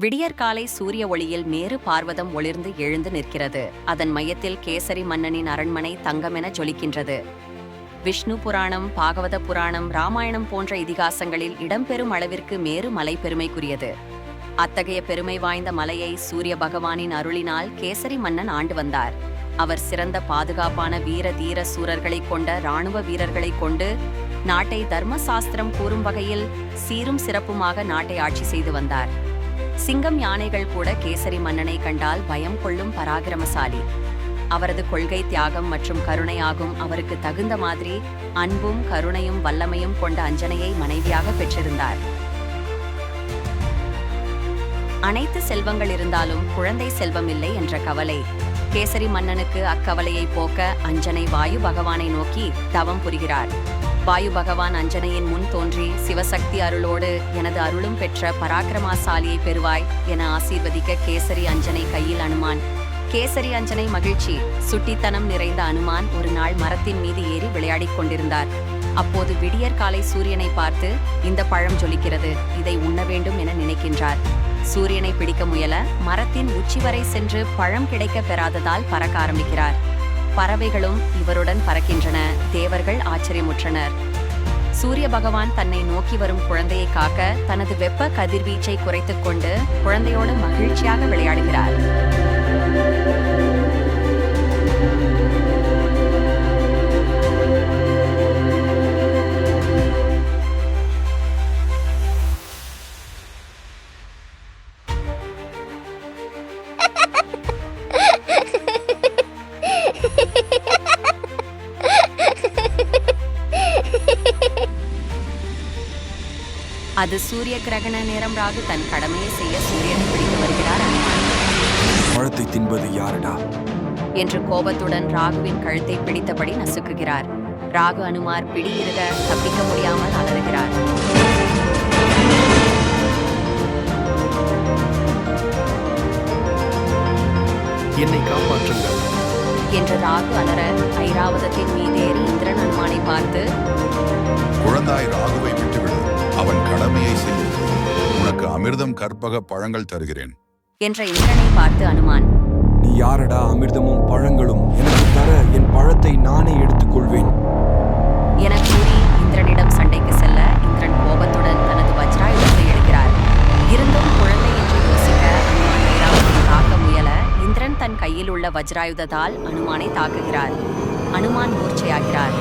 விடியற்காலை சூரிய ஒளியில் மேரு பார்வதம் ஒளிர்ந்து எழுந்து நிற்கிறது. அதன் மையத்தில் கேசரி மன்னனின் அரண்மனை தங்கமென ஜொலிக்கின்றது. விஷ்ணு புராணம் பாகவத புராணம் ராமாயணம் போன்ற இதிகாசங்களில் இடம்பெறும் அளவிற்கு மேரு மலை பெருமைக்குரியது. அத்தகைய பெருமை வாய்ந்த மலையை சூரிய பகவானின் அருளினால் கேசரி மன்னன் ஆண்டு வந்தார். அவர் சிறந்த பாதுகாப்பான வீர தீர சூரர்களைக் கொண்ட இராணுவ வீரர்களைக் கொண்டு நாட்டை தர்மசாஸ்திரம் கூறும் வகையில் சீரும் சிறப்புமாக நாட்டை ஆட்சி செய்து வந்தார். சிங்கம் யானைகள் கூட கேசரி மன்னனை கண்டால் பயம் கொள்ளும் பராக்கிரமசாலி. அவரது கொள்கை தியாகம் மற்றும் கருணையாகும் அவருக்கு தகுந்த மாதிரி அன்பும் கருணையும் வல்லமையும் கொண்ட அஞ்சனையை மனைவியாக பெற்றிருந்தார். அனைத்து செல்வங்கள் இருந்தாலும் குழந்தை செல்வம் இல்லை என்ற கவலை. கேசரி மன்னனுக்கு அக்கவலையை போக்க அஞ்சனை வாயு பகவானை நோக்கி தவம் புரிகிறார். வாயு பகவான் அஞ்சனையின் முன் தோன்றி சிவசக்தி அருளோடு எனது அருளும் பெற்ற பராக்கிரமாசாலியை பெறுவாய் என ஆசீர்வதிக்க கேசரி அஞ்சனை கையில் அனுமான். கேசரி அஞ்சனை மகிழ்ச்சி சுட்டித்தனம் நிறைந்த அனுமான் ஒரு நாள் மரத்தின் மீது ஏறி விளையாடிக் கொண்டிருந்தார். அப்போது விடியற் காலை சூரியனை பார்த்து இந்த பழம் ஜொலிக்கிறது இதை உண்ண வேண்டும் என நினைக்கின்றார் சூரியனை பிடிக்க முயல மரத்தின் உச்சி வரை சென்று பழம் கிடைக்க பெறாததால் பறக்க ஆரம்பிக்கிறார். பறவைகளும் இவருடன் பறக்கின்றன. தேவர்கள் ஆச்சரியமுற்றனர். சூரிய பகவான் தன்னை நோக்கி வரும் குழந்தையை காக்க தனது வெப்ப கதிர்வீச்சை குறைத்துக் கொண்டு குழந்தையோடு மகிழ்ச்சியாக விளையாடுகிறார். அது சூரிய கிரகண நேரம் ராகு தன் கடமையை செய்ய சூரியனை பிடிக்க வருகிறார் அனுமான் பழத்தை தின்பது யாரடா? என்று கோபத்துடன் ராகுவின் கழுத்தை பிடித்தபடி நசுக்குகிறார். ராகு அனுமார் பிடி இருக தப்பிக்க முடியாமல் அலறுகிறார். என்னை காப்பாற்றுங்கள். என்று ராகு அலற ஐராவதத்தின் கடமையை செய்யும் உனக்கு அமிர்தம் கற்பக பழங்கள் தருகிறேன். என்ற இந்திரனை பார்த்து அனுமான். நீ யாரடா அமிர்தமும் பழங்களும் எனக்கு தர என் பழத்தை நானே எடுத்துக்கொள்வேன். என கூறி இந்திரனிடம் சண்டைக்கு செல்ல இந்திரன் கோபத்துடன் தனது வஜ்ராயுதத்தை எடுக்கிறார். இருந்தும் குழந்தை என்று யோசிக்க அனுமான் தாக்க முயல இந்திரன் தன் கையில் உள்ள வஜ்ராயுதத்தால் அனுமானை தாக்குகிறார். அனுமான் மூர்ச்சையாகிறார்.